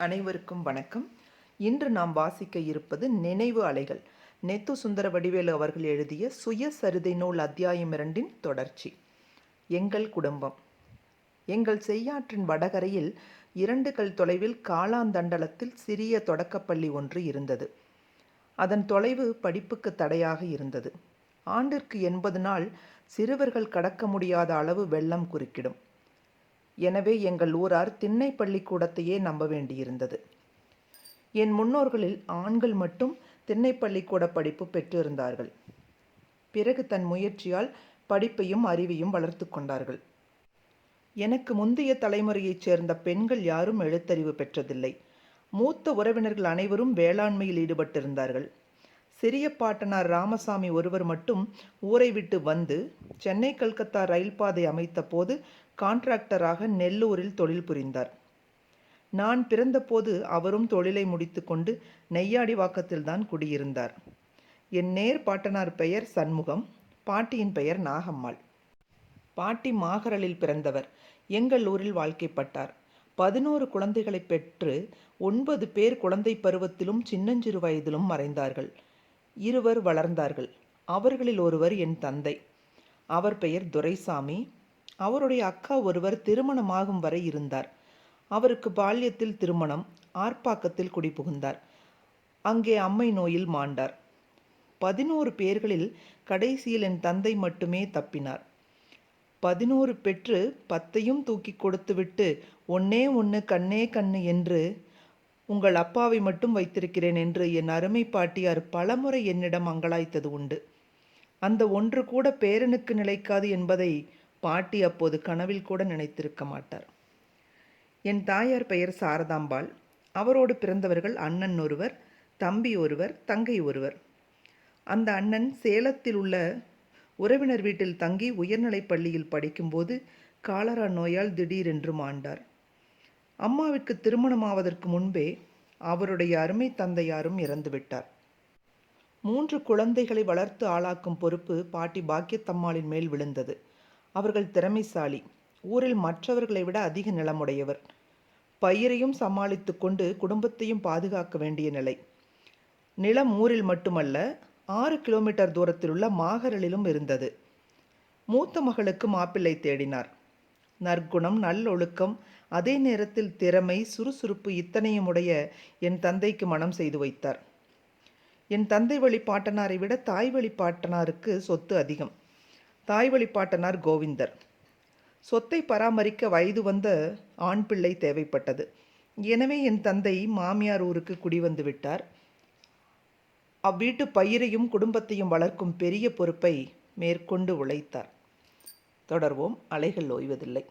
அனைவருக்கும் வணக்கம். இன்று நாம் வாசிக்க இருப்பது நினைவு அலைகள். நெத்து சுந்தர வடிவேலு அவர்கள் எழுதிய சுயசரிதை நூல் அத்தியாயம் இரண்டின் தொடர்ச்சி. எங்கள் குடும்பம். எங்கள் செய்யாற்றின் வடகரையில் இரண்டு கல் தொலைவில் காளாந்தண்டலத்தில் சிறிய தொடக்கப்பள்ளி ஒன்று இருந்தது. அதன் தொலைவு படிப்புக்கு தடையாக இருந்தது. ஆண்டிற்கு எண்பது நாள் சிறுவர்கள் கடக்க முடியாத அளவு வெள்ளம் குறுக்கிடும். எனவே எங்கள் ஊரார் திண்ணை பள்ளிக்கூடத்தையே நம்ப வேண்டியிருந்தது. என் முன்னோர்களில் ஆண்கள் மட்டும் திண்ணை பள்ளிக்கூட படிப்பு பெற்றிருந்தார்கள். பிறகு தன் முயற்சியால் படிப்பையும் அறிவையும் வளர்த்து கொண்டார்கள். எனக்கு முந்தைய தலைமுறையைச் சேர்ந்த பெண்கள் யாரும் எழுத்தறிவு பெற்றதில்லை. மூத்த உறவினர்கள் அனைவரும் வேளாண்மையில் ஈடுபட்டிருந்தார்கள். சிறிய பாட்டனார் ராமசாமி ஒருவர் மட்டும் ஊரை விட்டு வந்து சென்னை கல்கத்தா ரயில் பாதை அமைத்த போது கான்ட்ராக்டராக நெல்லூரில் தொழில் புரிந்தார். நான் பிறந்தபோது அவரும் தொழிலை முடித்துக்கொண்டு நெய்யாடிவாக்கத்தில்தான் குடியிருந்தார். என் நேர் பாட்டனார் பெயர் சண்முகம் பாட்டியின் பெயர் நாகம்மாள். பாட்டி மாகரலில் பிறந்தவர். எங்கள் ஊரில் வாழ்க்கைப்பட்டார். பதினோரு குழந்தைகளை பெற்று ஒன்பது பேர் குழந்தை பருவத்திலும் சின்னஞ்சிறு வயதிலும் மறைந்தார்கள். இருவர் வளர்ந்தார்கள். அவர்களில் ஒருவர் என் தந்தை. அவர் பெயர் துரைசாமி. அவருடைய அக்கா ஒருவர் திருமணமாகும் வரை இருந்தார். அவருக்கு பால்யத்தில் திருமணம் ஆர்ப்பாக்கத்தில் குடிபுகுந்தார். அங்கே அம்மை நோயில் மாண்டார். பதினோரு பேர்களில் கடைசியில் என் தந்தை மட்டுமே தப்பினார். பதினோரு பெற்று பத்தையும் தூக்கி கொடுத்துவிட்டு ஒன்னே ஒன்று கண்ணே கண்ணு என்று உங்கள் அப்பாவை மட்டும் வைத்திருக்கிறேன் என்று என் அருமை பாட்டியார் பலமுறை என்னிடம் அங்கலாய்த்தது உண்டு. அந்த ஒன்று கூட பேரனுக்கு நிலைக்காது என்பதை பாட்டி அப்போது கனவில் கூட நினைத்திருக்க மாட்டார். என் தாயார் பெயர் சாரதாம்பாள். அவரோடு பிறந்தவர்கள் அண்ணன் ஒருவர் தம்பி ஒருவர் தங்கை ஒருவர். அந்த அண்ணன் சேலத்தில் உள்ள உறவினர் வீட்டில் தங்கி உயர்நிலைப் பள்ளியில் படிக்கும்போது காலரா நோயால் திடீரென்று மாண்டார். அம்மாவிற்கு திருமணமாவதற்கு முன்பே அவருடைய அருமை தந்தையாரும் இறந்துவிட்டார். மூன்று குழந்தைகளை வளர்த்து ஆளாக்கும் பொறுப்பு பாட்டி பாக்கியத்தம்மாளின் மேல் விழுந்தது. அவர்கள் திறமைசாலி. ஊரில் மற்றவர்களை விட அதிக நிலமுடையவர். பயிரையும் சமாளித்து கொண்டு குடும்பத்தையும் பாதுகாக்க வேண்டிய நிலை. நிலம் ஊரில் மட்டுமல்ல ஆறு கிலோமீட்டர் தூரத்தில் உள்ள மாகரலிலும் இருந்தது. மூத்த மகளுக்கு மாப்பிள்ளை தேடினார். நற்குணம் நல்லொழுக்கம் அதே நேரத்தில் திறமை சுறுசுறுப்பு இத்தனையும் உடைய என் தந்தைக்கு மனம் செய்து வைத்தார். என் தந்தை வழி பாட்டனாரை விட தாய் வழி பாட்டனாருக்கு சொத்து அதிகம். தாய் வழி பாட்டனார் கோவிந்தர். சொத்தை பராமரிக்க வயது வந்த ஆண் பிள்ளை தேவைப்பட்டது. எனவே என் தந்தை மாமியார் ஊருக்கு குடிவந்து விட்டார். அவ்வீட்டு பயிரையும் குடும்பத்தையும் வளர்க்கும் பெரிய பொறுப்பை மேற்கொண்டு உழைத்தார். தொடர்வோம். அலைகள் ஓய்வதில்லை.